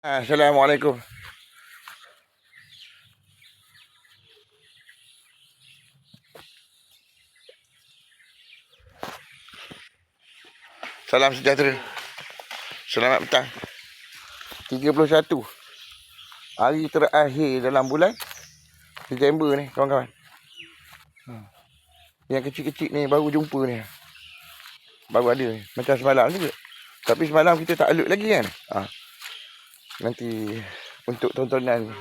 Assalamualaikum. Salam sejahtera. Selamat petang. 31 hari terakhir dalam bulan Disember ni kawan-kawan. Ha. Yang kecil-kecil ni baru jumpa ni. Baru ada ni. Macam semalam juga. Tapi semalam kita tak alert lagi kan. Ha. Nanti untuk tontonan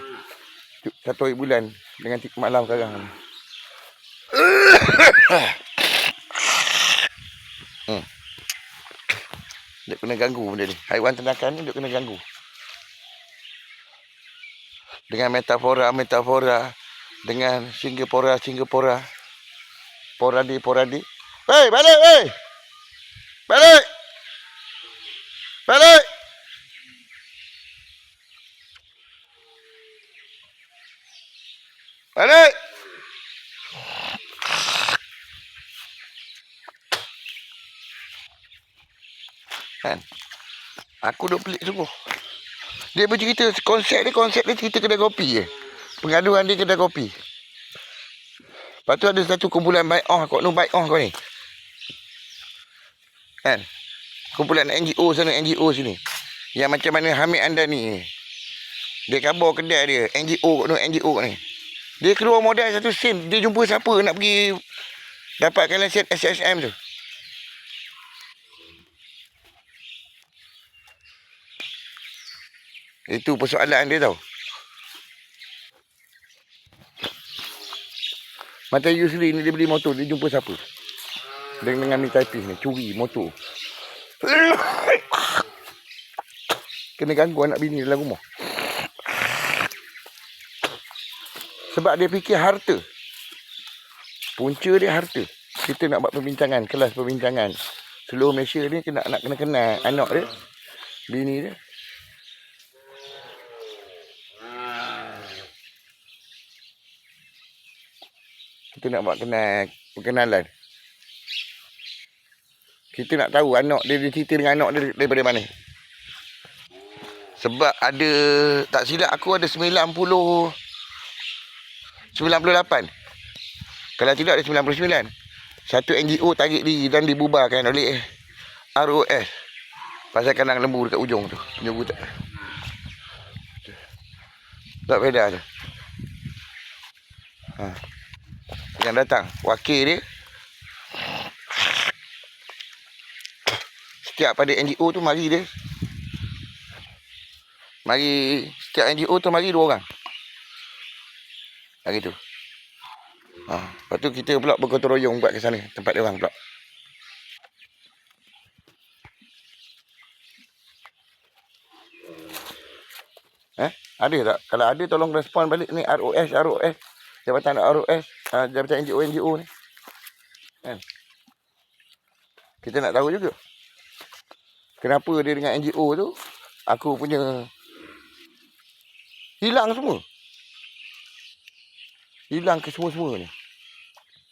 tu- satu hari bulan dengan tiga malam sekarang hmm. Dia kena ganggu benda ni. Haiwan ternakan ni dia kena ganggu. Dengan metafora-metafora. Dengan singgapora-singgapora. Poradi-poradi. Hei, balik, hei! Balik! Balik! Balik! Kan? Aku duk pelik sungguh. Dia bercerita konsep dia konsep dia cerita kedai kopi je. Pengaduan dia kedai kopi. Lepas tu ada satu kumpulan baik oh kau nu baik oh kau ni. Kan? Kumpulan NGO sana NGO sini. Yang macam mana Hamid Andani ni. Dia kabar kedai dia NGO kau nu NGO kau ni. Dia keluar modal satu sen. Dia jumpa siapa nak pergi dapatkan lesen SSM tu. Itu persoalan dia tau. Macam Yusri ni dia beli motor, dia jumpa siapa? Dengan dengan ni typist ni, curi motor. Kena ganggu anak bini dalam rumah. Sebab dia fikir harta. Punca dia harta. Kita nak buat perbincangan, kelas perbincangan. Seluruh Malaysia ni kena nak kena kenal anak dia, bini dia. Kita nak buat kenal perkenalan. Kita nak tahu anak dia, dia cerita dengan anak dia daripada mana. Sebab ada tak silap aku ada 90 98. Kalau tidak ada 99. Satu NGO tarik diri dan dibubarkan oleh ROS. Pasal kandang lembu dekat ujung tu. Ujung hutan. Tak beda tu. Ha. Yang datang. Wakil dia. Setiap pada NGO tu mari dia. Mari. Setiap NGO tu mari dua orang. Hari tu. Ha. Lepas tu kita pula bergotong royong buat ke sana. Tempat dia orang pula. Eh? Ada tak? Kalau ada tolong respon balik ni ROS, ROS. Jabatan ROS, uh, Jabatan NGO, NGO ni. Kan? Kita nak tahu juga. Kenapa dia dengan NGO tu, aku punya hilang semua. Hilang ke semua-semua ni.